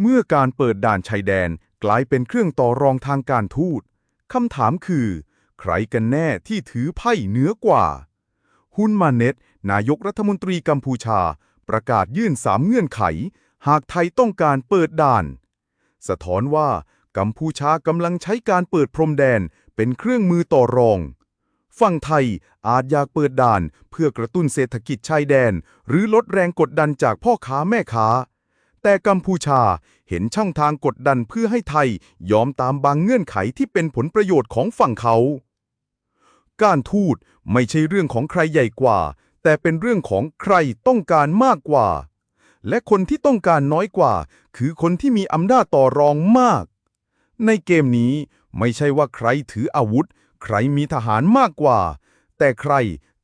เมื่อการเปิดด่านชายแดนกลายเป็นเครื่องต่อรองทางการทูตคำถามคือ ใครกันแน่ที่ถือไพ่เหนือกว่า ฮุนมาเน็ต นายกรัฐมนตรีกัมพูชา ประกาศยื่นสามเงื่อนไข หากไทยต้องการเปิดด่าน สะท้อนว่า กัมพูชากำลังใช้การเปิดพรมแดนเป็นเครื่องมือต่อรอง ฝั่งไทยอาจอยากเปิดด่านเพื่อกระตุ้นเศรษฐกิจชายแดน หรือลดแรงกดดันจากพ่อค้าแม่ค้า แต่กัมพูชาเห็นช่องทางกดดันเพื่อให้ไทยยอมตามบางเงื่อนไขที่เป็นผลประโยชน์ของฝั่งเขา การทูตไม่ใช่เรื่องของใครใหญ่กว่า แต่เป็นเรื่องของใครต้องการมากกว่า และคนที่ต้องการน้อยกว่า คือคนที่มีอำนาจต่อรองมาก ในเกมนี้ไม่ใช่ว่าใครถืออาวุธ ใครมีทหารมากกว่า แต่ใคร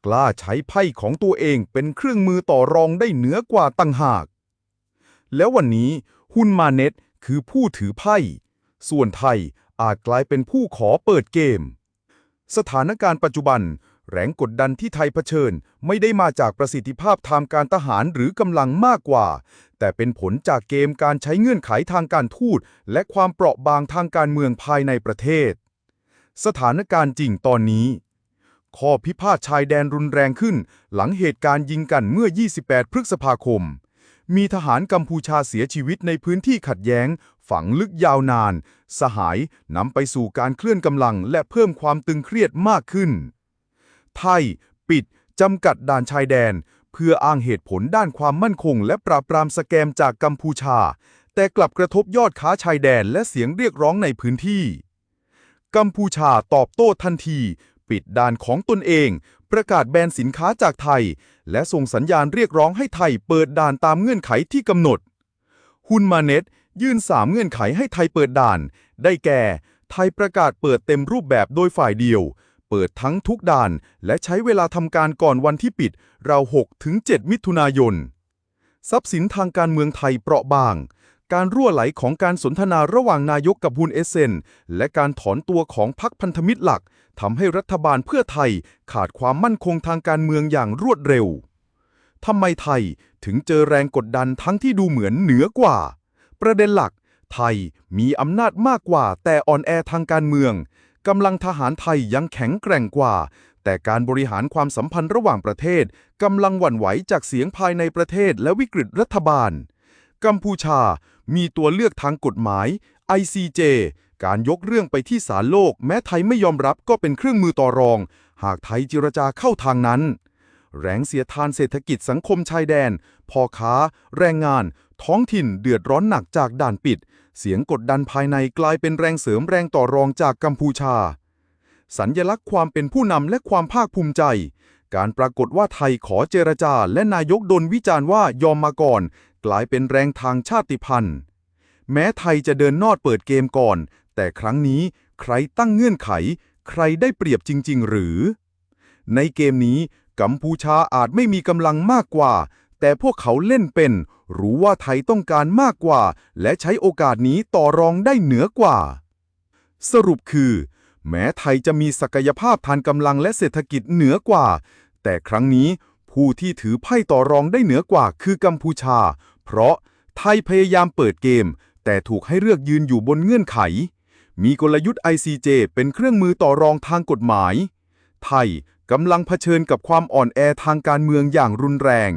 กล้าใช้ไพ่ของตัวเองเป็นเครื่องมือต่อรองได้เหนือกว่าตั้งหาก แล้ววันนี้ฮุนมาเน็ตคือผู้ถือไพ่ ส่วนไทยอาจกลายเป็นผู้ขอเปิดเกม สถานการณ์ปัจจุบัน แรงกดดันที่ไทยเผชิญ ไม่ได้มาจากประสิทธิภาพทางการทหารหรือกำลังมากกว่า แต่เป็นผลจากเกมการใช้เงื่อนไขทางการทูต และความเปราะบางทางการเมืองภายในประเทศ สถานการณ์จริงตอนนี้ข้อพิพาทชายแดนรุนแรงขึ้น หลังเหตุการณ์ยิงกันเมื่อ 28 พฤษภาคม มีทหารกัมพูชาเสียชีวิตในพื้นที่ขัดแย้ง ฝังลึกยาวนาน สหายนำไปสู่การเคลื่อนกำลังและเพิ่มความตึงเครียดมากขึ้น ไทย ปิดจำกัดด่านชายแดน เพื่ออ้างเหตุผลด้านความมั่นคง และปราบปรามสแกมจากกัมพูชา แต่กลับกระทบยอดค้าชายแดนและเสียงเรียกร้องในพื้นที่ กัมพูชาตอบโต้ทันที ปิดด่านของตนเอง ประกาศแบนสินค้าจากไทย และส่งสัญญาณเรียกร้องให้ไทยเปิดด่านตามเงื่อนไขที่กำหนด ฮุนมาเน็ตยื่น 3 เงื่อนไขให้ไทยเปิดด่าน ได้แก่ ไทยประกาศเปิดเต็มรูปแบบโดยฝ่ายเดียว เปิดทั้งทุกด่าน และใช้เวลาทำการก่อนวันที่ปิด ราว6ถึง7มิถุนายน ทรัพย์สินทางการเมืองไทยเปราะบาง การรั่วไหลของการสนทนาระหว่างนายกกับฮุนเอเซน และการถอนตัวของพรรคพันธมิตรหลักทำให้รัฐบาลเพื่อไทยขาดความมั่นคงทางการเมืองอย่างรวดเร็วทำไมไทยถึงเจอแรงกดดันทั้งที่ดูเหมือนเหนือกว่า ประเด็นหลัก ไทยมีอำนาจมากกว่า แต่อ่อนแอทางการเมืองกำลังทหารไทยยังแข็งแกร่งกว่า แต่การบริหารความสัมพันธ์ระหว่างประเทศกำลังหวั่นไหวจากเสียงภายในประเทศและวิกฤตรัฐบาล กัมพูชา มีตัวเลือกทางกฎหมาย ICJ การยกเรื่องไปที่ศาลโลก แม้ไทยไม่ยอมรับก็เป็นเครื่องมือต่อรอง หากไทยเจรจาเข้าทางนั้น แรงเสียทานเศรษฐกิจสังคมชายแดนพ่อค้า แรงงาน ท้องถิ่นเดือดร้อนหนักจากด่านปิด เสียงกดดันภายในกลายเป็นแรงเสริมแรงต่อรองจากกัมพูชา สัญญลักษณ์ความเป็นผู้นำและความภาคภูมิใจการปรากฏว่าไทยขอเจรจาและนายกโดนวิจารณ์ว่ายอมมาก่อน กลายเป็นแรงทางชาติพันธุ์ แม้ไทยจะเดินนอดเปิดเกมก่อน แต่ครั้งนี้ใครตั้งเงื่อนไข ใครได้เปรียบจริง ๆ หรือ ในเกมนี้กัมพูชาอาจไม่มีกำลังมากกว่า แต่พวกเขาเล่นเป็น รู้ว่าไทยต้องการมากกว่า และใช้โอกาสนี้ต่อรองได้เหนือกว่า สรุปคือ แม้ไทยจะมีศักยภาพทางกำลังและเศรษฐกิจเหนือกว่า แต่ครั้งนี้ผู้ที่ถือไพ่ต่อรองได้เหนือกว่าคือกัมพูชา เพราะไทยพยายามเปิดเกม แต่ถูกให้เลือกยืนอยู่บนเงื่อนไข มีกลยุทธ์ ICJ เป็นเครื่องมือต่อรองทางกฎหมาย ไทยกำลังเผชิญกับความอ่อนแอทางการเมืองอย่างรุนแรง